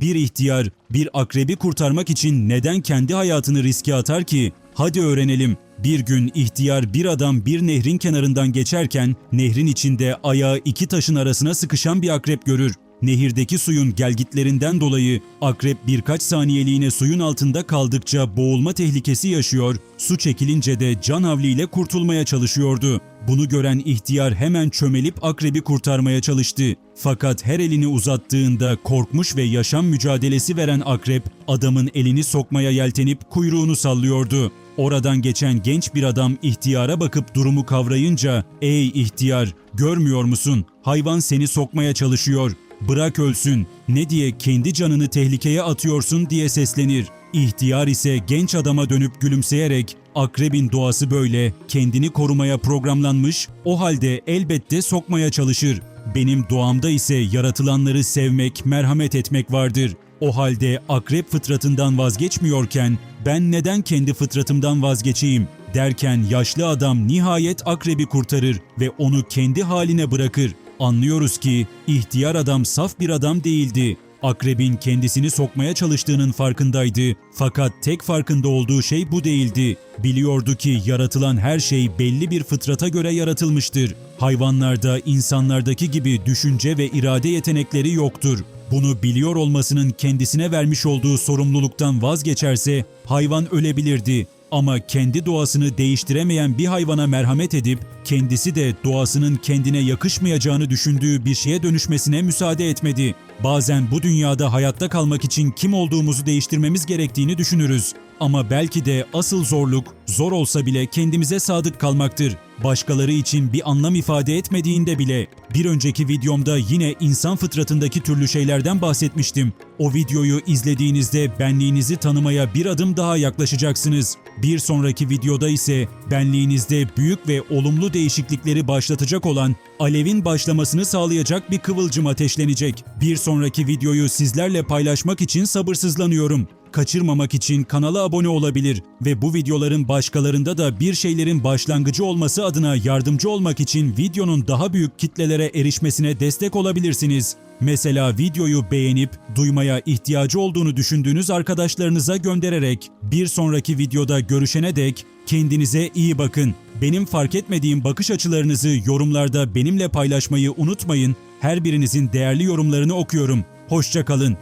Bir ihtiyar bir akrebi kurtarmak için neden kendi hayatını riske atar ki? Hadi öğrenelim. Bir gün ihtiyar bir adam bir nehrin kenarından geçerken nehrin içinde ayağı iki taşın arasına sıkışan bir akrep görür. Nehirdeki suyun gelgitlerinden dolayı akrep birkaç saniyeliğine suyun altında kaldıkça boğulma tehlikesi yaşıyor, su çekilince de can havliyle kurtulmaya çalışıyordu. Bunu gören ihtiyar hemen çömelip akrebi kurtarmaya çalıştı. Fakat her elini uzattığında korkmuş ve yaşam mücadelesi veren akrep adamın elini sokmaya yeltenip kuyruğunu sallıyordu. Oradan geçen genç bir adam ihtiyara bakıp durumu kavrayınca "Ey ihtiyar, görmüyor musun? Hayvan seni sokmaya çalışıyor. Bırak ölsün. Ne diye kendi canını tehlikeye atıyorsun?" diye seslenir. İhtiyar ise genç adama dönüp gülümseyerek akrebin doğası böyle, kendini korumaya programlanmış, o halde elbette sokmaya çalışır. Benim doğamda ise yaratılanları sevmek, merhamet etmek vardır. O halde akrep fıtratından vazgeçmiyorken ben neden kendi fıtratımdan vazgeçeyim derken yaşlı adam nihayet akrebi kurtarır ve onu kendi haline bırakır. Anlıyoruz ki ihtiyar adam saf bir adam değildi. Akrebin kendisini sokmaya çalıştığının farkındaydı. Fakat tek farkında olduğu şey bu değildi. Biliyordu ki yaratılan her şey belli bir fıtrata göre yaratılmıştır. Hayvanlarda, insanlardaki gibi düşünce ve irade yetenekleri yoktur. Bunu biliyor olmasının kendisine vermiş olduğu sorumluluktan vazgeçerse hayvan ölebilirdi. Ama kendi doğasını değiştiremeyen bir hayvana merhamet edip kendisi de doğasının kendine yakışmayacağını düşündüğü bir şeye dönüşmesine müsaade etmedi. Bazen bu dünyada hayatta kalmak için kim olduğumuzu değiştirmemiz gerektiğini düşünürüz. Ama belki de asıl zorluk, zor olsa bile kendimize sadık kalmaktır. Başkaları için bir anlam ifade etmediğinde bile. Bir önceki videomda yine insan fıtratındaki türlü şeylerden bahsetmiştim. O videoyu izlediğinizde benliğinizi tanımaya bir adım daha yaklaşacaksınız. Bir sonraki videoda ise benliğinizde büyük ve olumlu değişiklikleri başlatacak olan alevin başlamasını sağlayacak bir kıvılcım ateşlenecek. Bir sonraki videoyu sizlerle paylaşmak için sabırsızlanıyorum. Kaçırmamak için kanala abone olabilir ve bu videoların başkalarında da bir şeylerin başlangıcı olması adına yardımcı olmak için videonun daha büyük kitlelere erişmesine destek olabilirsiniz. Mesela videoyu beğenip duymaya ihtiyacı olduğunu düşündüğünüz arkadaşlarınıza göndererek bir sonraki videoda görüşene dek kendinize iyi bakın. Benim fark etmediğim bakış açılarınızı yorumlarda benimle paylaşmayı unutmayın. Her birinizin değerli yorumlarını okuyorum. Hoşça kalın.